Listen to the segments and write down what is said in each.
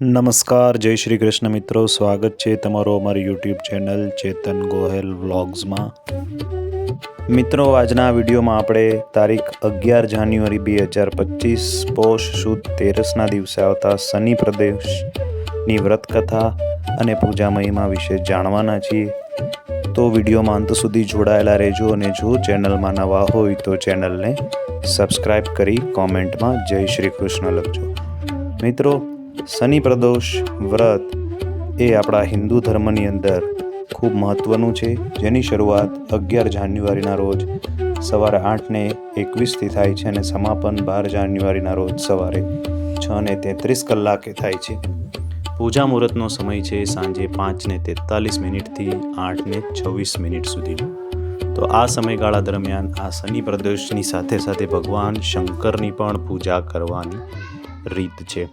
નમસ્કાર, જય શ્રી કૃષ્ણ મિત્રો. સ્વાગત છે તમારો અમારી યુટ્યુબ ચેનલ ચેતન ગોહેલ વ્લોગ્સમાં મિત્રો, આજના વિડીયોમાં આપણે તારીખ અગિયાર જાન્યુઆરી બે હજાર પચીસ, પોષ સુદ તેરસના દિવસે આવતા શનિ પ્રદેશની વ્રતકથા અને પૂજા મહિમા વિશે જાણવાના છીએ. તો વિડીયોમાં અંત સુધી જોડાયેલા રહેજો અને જો ચેનલમાં નવા હોય તો ચેનલને સબસ્ક્રાઈબ કરી કોમેન્ટમાં જય શ્રી કૃષ્ણ લખજો. મિત્રો શનિ પ્રદોષ, વ્રત એ આપણા હિન્દુ ધર્મની અંદર ખૂબ મહત્ત્વનું છે. જેની શરૂઆત અગિયાર જાન્યુઆરીના રોજ સવારે આઠને એકવીસથી થાય છે અને સમાપન બાર જાન્યુઆરીના રોજ સવારે છ ને તેત્રીસ કલાકે થાય છે. પૂજા મુહૂર્તનો સમય છે સાંજે પાંચને તેતાલીસ મિનિટથી આઠને છવ્વીસ મિનિટ સુધીનો તો આ સમયગાળા દરમિયાન આ શનિ પ્રદોષની સાથે સાથે ભગવાન શંકરની પણ પૂજા કરવાની રીત છે.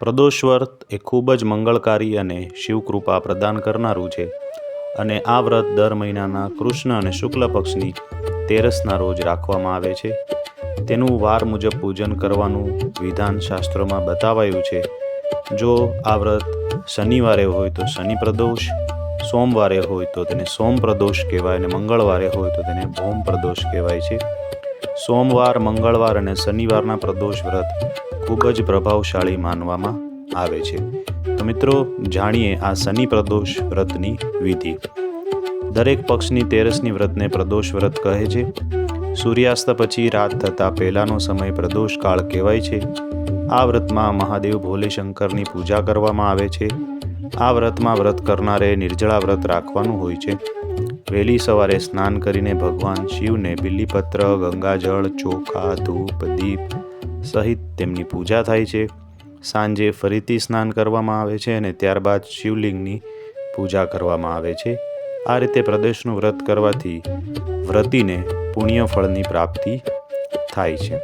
પ્રદોષ વ્રત એ ખૂબ જ મંગળકારી અને શિવકૃપા પ્રદાન કરનારું છે. અને આ વ્રત દર મહિનાના કૃષ્ણ અને શુક્લ પક્ષની તેરસના રોજ રાખવામાં આવે છે. તેનું વાર મુજબ પૂજન કરવાનું વિધાન શાસ્ત્રોમાં બતાવાયું છે. જો આ વ્રત શનિવારે હોય તો શનિ પ્રદોષ, સોમવારે હોય તો તેને સોમ પ્રદોષ કહેવાય અને મંગળવારે હોય તો તેને ભૌમ પ્રદોષ કહેવાય છે. સોમવાર, મંગળવાર અને શનિવારના પ્રદોષ વ્રત ખૂબ જ પ્રભાવશાળી માનવામાં આવે છે. તો મિત્રો, જાણીએ આ શનિ પ્રદોષ વ્રતની વિધિ. દરેક પક્ષની તેરસની વ્રતને પ્રદોષ વ્રત કહે છે. સૂર્યાસ્ત પછી રાત થતાં પહેલાંનો સમય પ્રદોષ કાળ કહેવાય છે. આ વ્રતમાં મહાદેવ ભોલે શંકરની પૂજા કરવામાં આવે છે. આ વ્રતમાં વ્રત કરનારે નિર્જળા વ્રત રાખવાનું હોય છે. વહેલી સવારે સ્નાન કરીને ભગવાન શિવને બિલીપત્ર, ગંગાજળ, ચોખા, ધૂપ, દીપ સહિત તેમની પૂજા થાય છે. સાંજે ફરીથી સ્નાન કરવામાં આવે છે અને ત્યારબાદ શિવલિંગની પૂજા કરવામાં આવે છે. આ રીતે પ્રદેશનું વ્રત કરવાથી વ્રતિને પુણ્ય ફળની પ્રાપ્તિ થાય છે.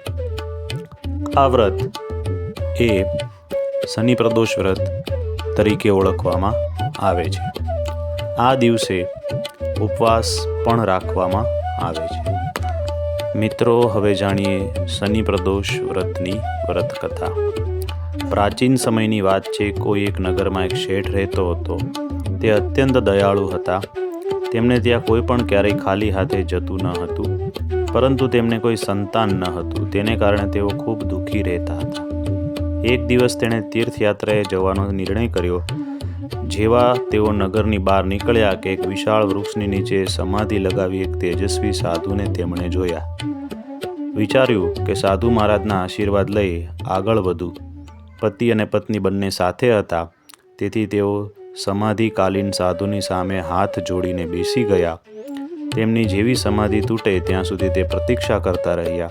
આ વ્રત એ શનિ પ્રદોષ વ્રત તરીકે ઓળખવામાં આવે છે. આ દિવસે ઉપવાસ પણ રાખવામાં આવે છે. મિત્રો, હવે જાણીએ શનિ પ્રદોષ વ્રતની વ્રત કથા પ્રાચીન સમયની વાત છે, કોઈ એક નગરમાં એક શેઠ રહેતો હતો. તે અત્યંત દયાળુ હતા. તેમને ત્યાં કોઈ પણ ક્યારેય ખાલી હાથે જતું ન હતું. પરંતુ તેમને કોઈ સંતાન ન હતું. તેને કારણે તેઓ ખૂબ દુઃખી રહેતા હતા. એક દિવસ તેણે તીર્થયાત્રાએ જવાનો નિર્ણય કર્યો. જેવા તેઓ નગરની બહાર નીકળ્યા કે એક વિશાળ વૃક્ષની નીચે સમાધિ લગાવી એક તેજસ્વી સાધુને તેમણે જોયા. વિચાર્યું કે સાધુ મહારાજના આશીર્વાદ લઈ આગળ વધુ. પતિ અને પત્ની બંને સાથે હતા. તેથી તેઓ સમાધિકાલીન સાધુની સામે હાથ જોડીને બેસી ગયા. તેમની જેવી સમાધિ તૂટે ત્યાં સુધી તે પ્રતીક્ષા કરતા રહ્યા.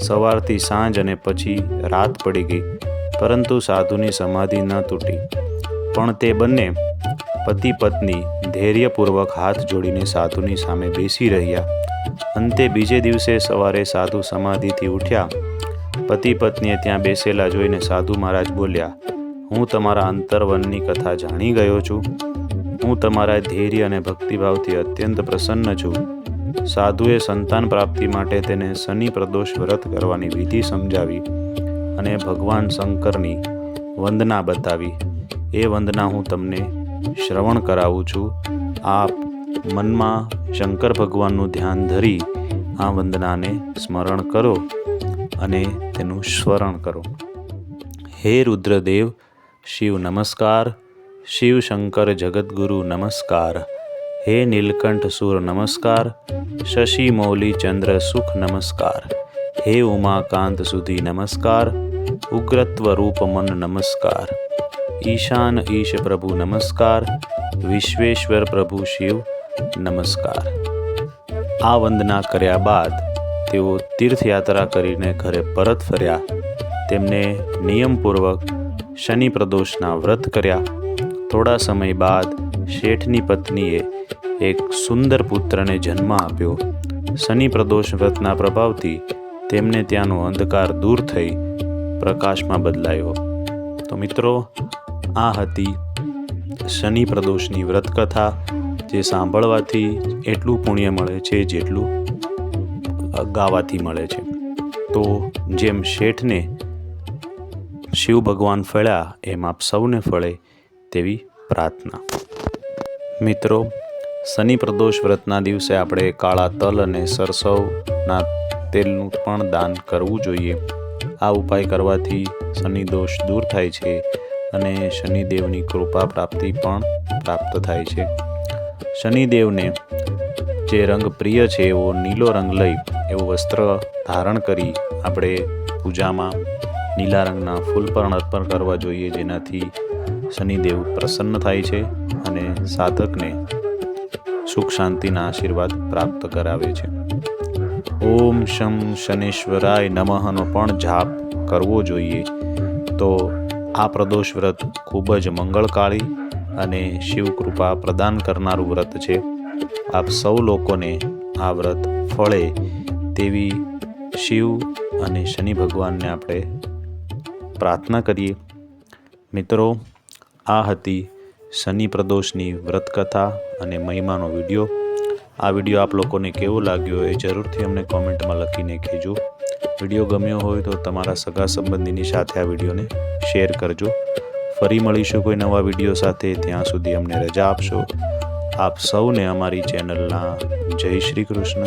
સવારથી સાંજ અને પછી રાત પડી ગઈ. પરંતુ સાધુની સમાધિ ન તૂટી. પણ તે બંને પતિ પત્ની ધૈર્યપૂર્વક હાથ જોડીને સાધુની સામે બેસી રહ્યા. અંતે બીજે દિવસે સવારે સાધુ સમાધિથી ઉઠ્યા. પતિ પત્નીએ ત્યાં બેસેલા જોઈને સાધુ મહારાજ બોલ્યા, હું તમારા અંતર્વનની કથા જાણી ગયો છું. હું તમારા ધૈર્ય અને ભક્તિભાવથી અત્યંત પ્રસન્ન છું. સાધુએ સંતાન પ્રાપ્તિ માટે તેને શનિ પ્રદોષ વ્રત કરવાની વિધિ સમજાવી અને ભગવાન શંકરની વંદના બતાવી. એ વંદના હું તમને શ્રવણ કરાવું છું. આપ મનમાં શંકર ભગવાનનું ધ્યાન ધરી આ વંદનાને સ્મરણ કરો અને તેનું સ્મરણ કરો. હે રુદ્રદેવ, શિવ નમસ્કાર. શિવ શંકર જગદગુરુ નમસ્કાર. હે નીલકંઠ સુર નમસ્કાર. શશી મૌલી ચંદ્ર સુખ નમસ્કાર. હે ઉમાકાંત સુધી નમસ્કાર. ઉગ્રત્વ રૂપ મન નમસ્કાર. ઈશાન ઈશ પ્રભુ નમસ્કાર વિશ્વેશ્વર પ્રભુ શિવ નમસ્કાર આ વંદના કર્યા બાદ તેઓ તીર્થયાત્રા કરીને ઘરે પરત ફર્યા. તેમને નિયમપૂર્વક શનિ પ્રદોષના વ્રત કર્યા. થોડા સમય બાદ શેઠની પત્નીએ એક સુંદર પુત્રને જન્મ આપ્યો. શનિ પ્રદોષ વ્રતના પ્રભાવથી તેમને ત્યાંનો અંધકાર દૂર થઈ પ્રકાશમાં બદલાયો. તો મિત્રો આ હતી શનિ પ્રદોષની વ્રતકથા. જે સાંભળવાથી એટલું પુણ્ય મળે છે, જેટલું ગાવાથી મળે છે. તો જેમ શેઠને શિવ ભગવાન ફળ્યા, એમ આપ સૌને ફળે તેવી પ્રાર્થના. મિત્રો, શનિ પ્રદોષ વ્રતના દિવસે આપણે કાળા તલ અને સરસવના તેલનું પણ દાન કરવું જોઈએ. આ ઉપાય કરવાથી શનિ દોષ દૂર થાય છે. અને શનિદેવની કૃપા પ્રાપ્તિ પણ પ્રાપ્ત થાય છે. શનિદેવને જે રંગ પ્રિય છે, એવો નીલો રંગ લઈ એવું વસ્ત્ર ધારણ કરી આપણે પૂજામાં નીલા રંગના ફૂલ પણ અર્પણ કરવા જોઈએ, જેનાથી શનિદેવ પ્રસન્ન થાય છે અને સાધકને સુખ શાંતિના આશીર્વાદ પ્રાપ્ત કરાવે છે. ઓમ શમ શનેશ્વરાય નમઃનો પણ જાપ કરવો જોઈએ તો આ પ્રદોષ વ્રત ખૂબ જ મંગળકાળી અને શિવ કૃપા પ્રદાન કરનારું વ્રત છે. આપ સૌ લોકોને આ વ્રત ફળે તેવી શિવ અને શનિ ભગવાનને આપણે પ્રાર્થના કરીએ. મિત્રો, આ હતી શનિ પ્રદોષની વ્રતકથા અને મહિમાનો વીડિયો. આ વીડિયો આપ લોકોને કેવો લાગ્યો એ જરૂરથી અમને કોમેન્ટમાં લખીને કહેજો. વીડિયો ગમ્યો હોય તો તમારા સગા સંબંધીની સાથે આ વિડીયોને શેર કરજો. ફરી મળીશું કોઈ નવા વીડિયો સાથે. ત્યાં સુધી અમને રજા આપશો. આપ સૌને અમારી ચેનલના જય શ્રી કૃષ્ણ.